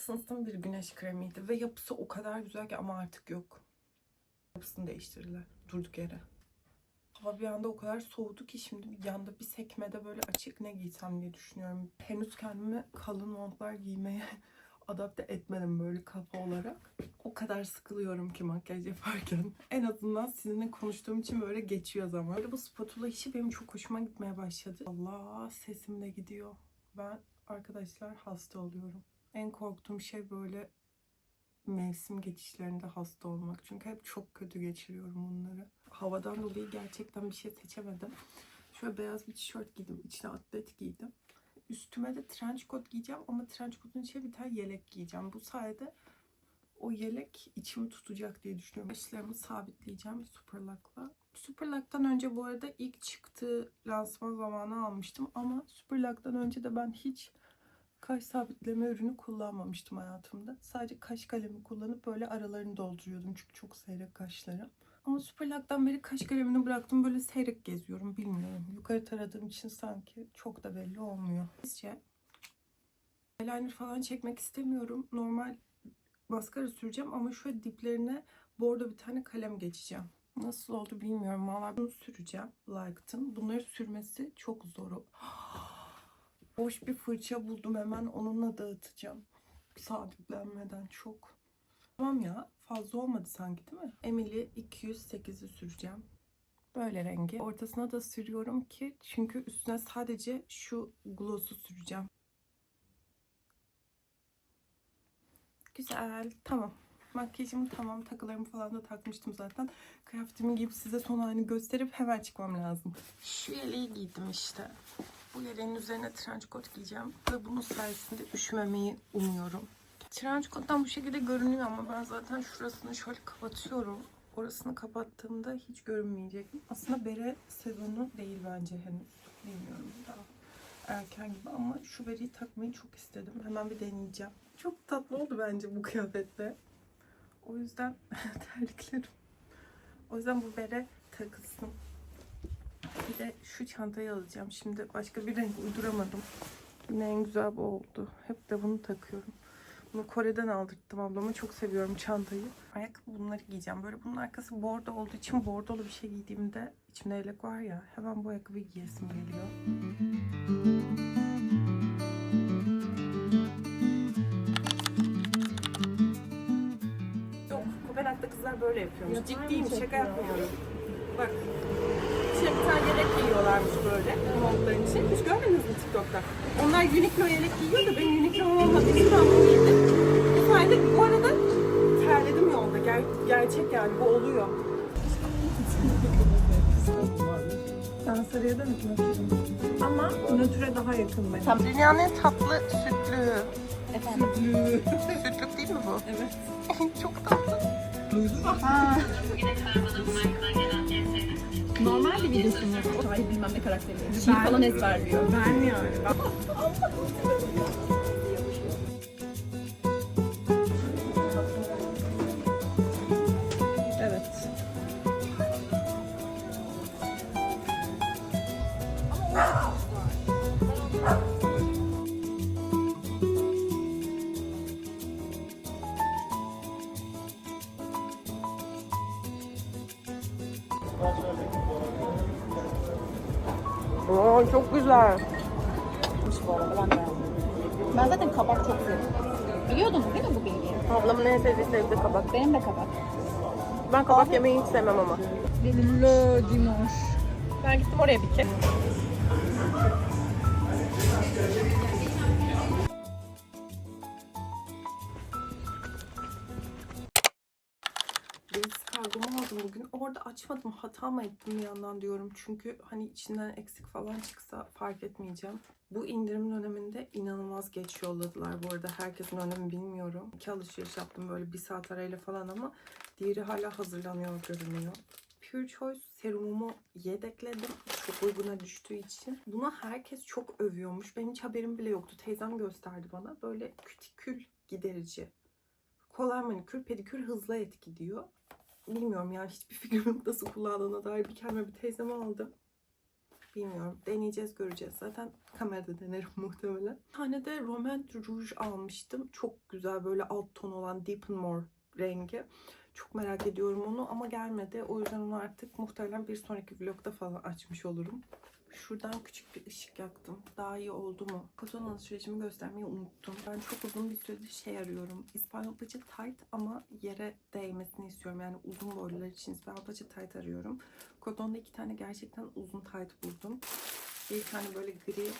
Watsons'ın bir güneş kremiydi ve yapısı o kadar güzel ki ama artık yok. Yapısını değiştirdiler durduk yere. Hava bir anda o kadar soğudu ki şimdi bir yanda bir sekmede böyle açık ne giysem diye düşünüyorum. Henüz kendimi kalın montlar giymeye adapte etmedim böyle kafa olarak. O kadar sıkılıyorum ki makyaj yaparken. En azından sizinle konuştuğum için böyle geçiyor zaman. Böyle bu spatula işi benim çok hoşuma gitmeye başladı. Allah sesim de gidiyor. Ben arkadaşlar hasta oluyorum. En korktuğum şey böyle mevsim geçişlerinde hasta olmak. Çünkü hep çok kötü geçiriyorum bunları. Havadan dolayı gerçekten bir şey seçemedim. Şöyle beyaz bir tişört giydim. İçine atlet giydim. Üstüme de trench coat giyeceğim ama trench coat'un içine bir tane yelek giyeceğim. Bu sayede o yelek içimi tutacak diye düşünüyorum. Başlarımı sabitleyeceğim Superlock'la. Superlock'tan önce bu arada ilk çıktığı lansman zamanı almıştım ama Superlock'tan önce de ben hiç kaş sabitleme ürünü kullanmamıştım hayatımda. Sadece kaş kalemi kullanıp böyle aralarını dolduruyordum çünkü çok seyrek kaşlarım. Ama Superlock'tan beri kaş kalemini bıraktım böyle seyrek geziyorum bilmiyorum. Yukarı taradığım için sanki çok da belli olmuyor. Sizce eyeliner falan çekmek istemiyorum. Normal maskara süreceğim ama şöyle diplerine bordo bir tane kalem geçeceğim. Nasıl oldu bilmiyorum. Valla bunu süreceğim. Like'tın. Bunları sürmesi çok zor. Boş bir fırça buldum hemen onunla dağıtacağım. Sabitlenmeden çok. Tamam ya fazla olmadı sanki değil mi? Emily 208'i süreceğim. Böyle rengi. Ortasına da sürüyorum ki çünkü üstüne sadece şu gloss'u süreceğim. Güzel. Tamam. Makyajım tamam. Takılarımı falan da takmıştım zaten. Kıyafetimi giyip size son halini gösterip hemen çıkmam lazım. Şu yeleği giydim işte. Bu yeleğin üzerine trench giyeceğim. Ve bunun sayesinde üşümemeyi umuyorum. Trench bu şekilde görünüyor ama ben zaten şurasını şöyle kapatıyorum. Orasını kapattığımda hiç görünmeyecek. Aslında bere sezonu değil bence henüz. Bilmiyorum daha erken gibi ama şu bereyi takmayı çok istedim. Hemen bir deneyeceğim. Çok tatlı oldu bence bu kıyafetle. O yüzden terliklerim. O yüzden bu bere takılsın. De şu çantayı alacağım. Şimdi başka bir renk uyduramadım. Yine en güzel bu oldu. Hep de bunu takıyorum. Bunu Kore'den aldırttım ablama. Çok seviyorum çantayı. Ayakkabı bunları giyeceğim. Böyle bunun arkası bordo olduğu için bordolu bir şey giydiğimde içimde yelek var ya hemen bu ayakkabıyı giyesim geliyor. Yok, Kopenhag'da kızlar böyle yapıyormuş. Ciddiyim, şaka yapmıyorum. Bak, bir tane yelek giyiyorlarmış böyle montların için. Hiç görmediniz mi TikTok'ta? Onlar Uniqlo yelek giyiyor da ben Uniqlo olmadığı için ben bunu giydim. Bu sayede bu arada terledim yolda. Ger- gerçek yani bu oluyor. Ben sarıya da Ama nötre daha yakın benim. Tam dünyanın en tatlı sütlü. Efendim. Sütlük değil mi bu? Evet. Çok tatlı. Normal bir videosunu sahip bilmem ne karakteri. Şiir falan ezberliyor. Ben yani. Evet. Oo, çok güzel. bu arada ben de. Ben zaten kabak çok seviyorum. Biliyordunuz değil mi bu bilgiyi? Ablamın en sevdiği sebze kabak. Benim de kabak. Ben kabak yemeyi hiç sevmem ama. Le dimanche. Ben gittim oraya bir kere. Deniz kargomu aldım bugün. Orada açmadım. Hata mı ettim bir yandan diyorum. Çünkü hani içinden eksik falan çıksa fark etmeyeceğim. Bu indirim döneminde inanılmaz geç yolladılar bu arada. Herkesin önemi bilmiyorum. İki alışveriş yaptım böyle bir saat arayla falan ama diğeri hala hazırlanıyor görünüyor. Pure Choice serumumu yedekledim. Çok uyguna düştüğü için. Buna herkes çok övüyormuş. Benim hiç haberim bile yoktu. Teyzem gösterdi bana. Böyle kütikül giderici. Kolay manikür, pedikür hızlı etki diyor. Bilmiyorum yani hiçbir fikrim yok nasıl kullandığına dair bir kendime bir teyzeme aldım. Bilmiyorum. Deneyeceğiz, göreceğiz. Zaten kamerada denerim muhtemelen. Bir tane de Romain Rouge almıştım. Çok güzel böyle alt ton olan Deep More rengi. Çok merak ediyorum onu ama gelmedi. O yüzden onu artık muhtemelen bir sonraki vlogda falan açmış olurum. Şuradan küçük bir ışık yaktım. Daha iyi oldu mu? Koton alışverişimi göstermeyi unuttum. Ben çok uzun bir süredir şey arıyorum. İspanyol paça tight ama yere değmesini istiyorum. Yani uzun boylular için İspanyol paça tight arıyorum. Koton'da iki tane gerçekten uzun tight buldum. Bir tane böyle gri,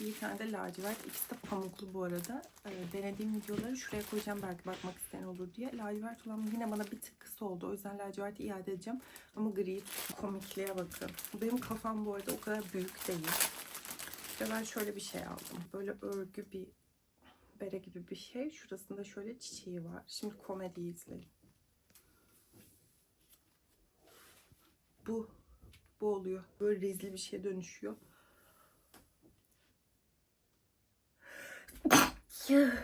bir tane de lacivert. İkisi de pamuklu bu arada. Ee, denediğim videoları şuraya koyacağım belki bakmak isteyen olur diye. Lacivert olan yine bana bir tık kısa oldu. O yüzden laciverti iade edeceğim. Ama gri komikliğe bakın. Benim kafam bu arada o kadar büyük değil. Ve ben şöyle bir şey aldım. Böyle örgü bir bere gibi bir şey. Şurasında şöyle çiçeği var. Şimdi komedi izleyin. Bu. Bu oluyor. Böyle rezil bir şeye dönüşüyor.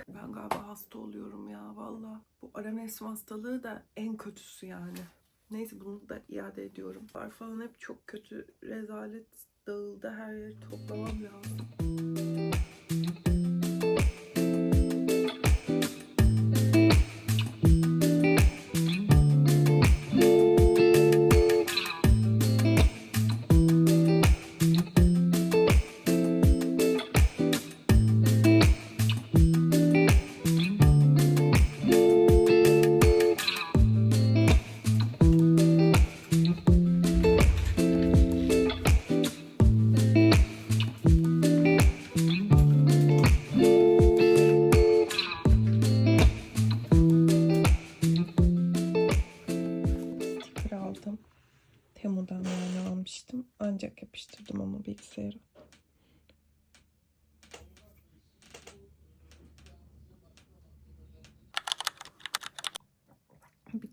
Ben galiba hasta oluyorum ya valla. Bu aramevsim hastalığı da en kötüsü yani. Neyse bunu da iade ediyorum. Var falan hep çok kötü. Rezalet dağıldı. Her yeri toplamam lazım.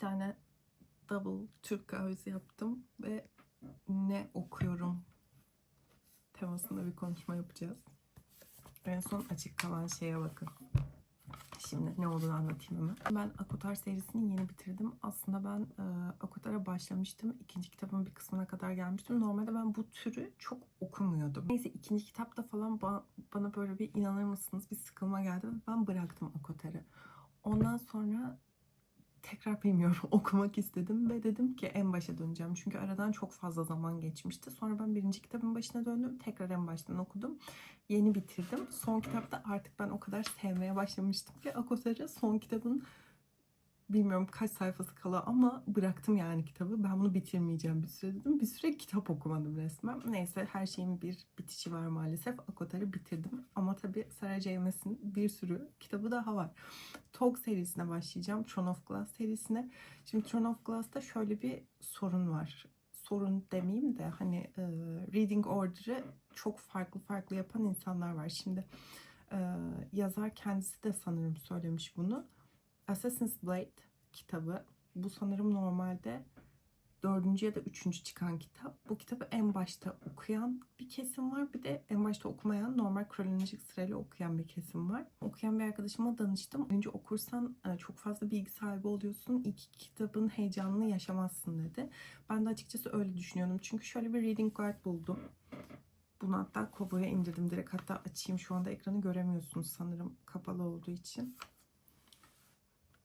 Tane double Türk kahvesi yaptım ve ne okuyorum temasında bir konuşma yapacağız. En son açık kalan şeye bakın. Şimdi ne olduğunu anlatayım hemen. Ben Akotar serisini yeni bitirdim. Aslında ben e, Akotar'a başlamıştım. İkinci kitabın bir kısmına kadar gelmiştim. Normalde ben bu türü çok okumuyordum. Neyse ikinci kitapta falan ba- bana böyle bir inanır mısınız bir sıkılma geldi. Ben bıraktım Akotar'ı. Ondan sonra tekrar bilmiyorum okumak istedim ve dedim ki en başa döneceğim. Çünkü aradan çok fazla zaman geçmişti. Sonra ben birinci kitabın başına döndüm. Tekrar en baştan okudum. Yeni bitirdim. Son kitapta artık ben o kadar sevmeye başlamıştım ki Akotar'ı son kitabın bilmiyorum kaç sayfası kala ama bıraktım yani kitabı. Ben bunu bitirmeyeceğim bir süre dedim. Bir süre kitap okumadım resmen. Neyse her şeyin bir bitişi var maalesef. Akotar'ı bitirdim. Ama tabii Sarah J. Bir sürü kitabı daha var. Talk serisine başlayacağım. Throne of Glass serisine. Şimdi Throne of Glass'ta şöyle bir sorun var. Sorun demeyeyim de hani e, reading order'ı çok farklı farklı yapan insanlar var. Şimdi e, yazar kendisi de sanırım söylemiş bunu. Assassin's Blade kitabı. Bu sanırım normalde dördüncü ya da üçüncü çıkan kitap. Bu kitabı en başta okuyan bir kesim var. Bir de en başta okumayan normal kronolojik sırayla okuyan bir kesim var. Okuyan bir arkadaşıma danıştım. Önce okursan e, çok fazla bilgi sahibi oluyorsun. İlk kitabın heyecanını yaşamazsın dedi. Ben de açıkçası öyle düşünüyordum. Çünkü şöyle bir reading guide buldum. Bunu hatta Kobo'ya indirdim direkt. Hatta açayım şu anda ekranı göremiyorsunuz sanırım kapalı olduğu için.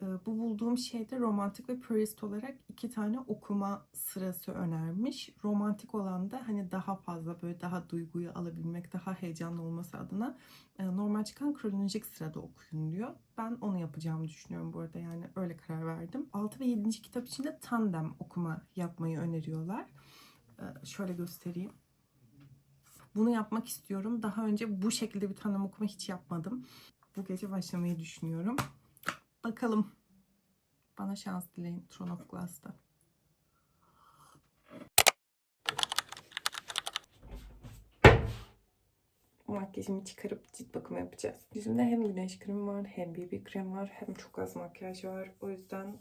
Ee, Bu bulduğum şeyde romantik ve purist olarak iki tane okuma sırası önermiş. Romantik olan da hani daha fazla böyle daha duyguyu alabilmek, daha heyecanlı olması adına e, normal çıkan kronolojik sırada okuyun diyor. Ben onu yapacağımı düşünüyorum bu arada yani öyle karar verdim. 6 ve 7. kitap için de tandem okuma yapmayı öneriyorlar. Ee, Şöyle göstereyim. Bunu yapmak istiyorum. Daha önce bu şekilde bir tandem okuma hiç yapmadım. Bu gece başlamayı düşünüyorum. Bakalım. Bana şans dileyin Throne of Glass'ta. Makyajımı çıkarıp cilt bakımı yapacağız. Yüzümde hem güneş kremi var, hem BB krem var, hem çok az makyaj var. O yüzden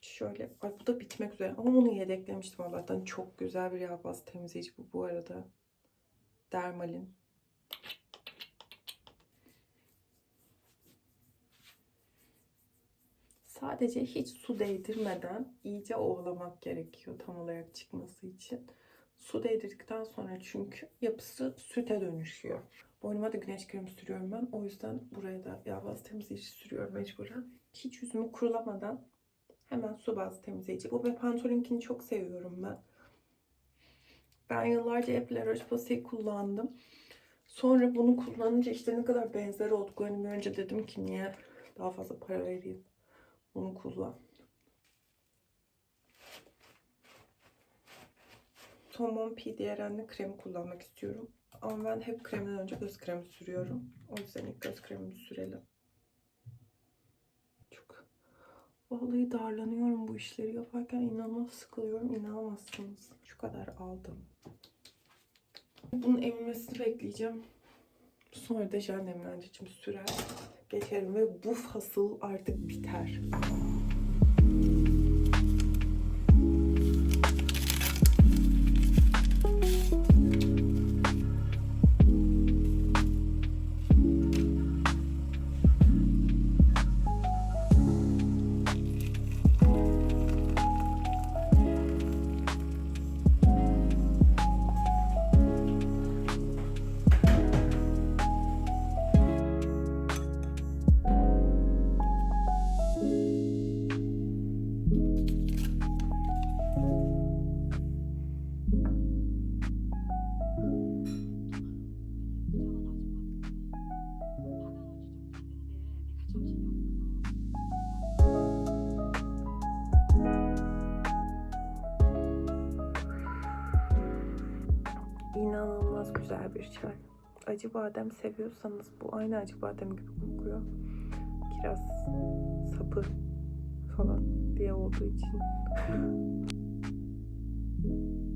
Şöyle, ay bu da bitmek üzere ama bunu yedeklemiştim Allah'tan. Çok güzel bir yağ baz temizleyici bu bu arada. Dermalin. Sadece hiç su değdirmeden iyice ovalamak gerekiyor tam olarak çıkması için. Su değdirdikten sonra çünkü yapısı süte dönüşüyor. Boynuma da güneş kremi sürüyorum ben. O yüzden buraya da yağ baz temizleyici sürüyorum mecburen. Hiç yüzümü kurulamadan hemen su baz temizleyici. Bu ve Pantolinkini çok seviyorum ben. Ben yıllarca hep La Roche-Posay kullandım. Sonra bunu kullanınca işte ne kadar benzer olduklarını görünce dedim ki niye daha fazla para vereyim. Bunu kullan. Somon PDRN'li kremi kullanmak istiyorum. Ama ben hep kremden önce göz kremi sürüyorum. O yüzden ilk göz kremimi sürelim. Çok vallahi darlanıyorum bu işleri yaparken inanılmaz sıkılıyorum. İnanamazsınız. Şu kadar aldım. Bunun emilmesini bekleyeceğim. Sonra da jel nemlendiricimi sürer. Geçerim ve bu fasıl artık biter. İnanılmaz güzel bir çay. Acı badem seviyorsanız bu aynı acı badem gibi kokuyor. Kiraz sapı falan diye olduğu için.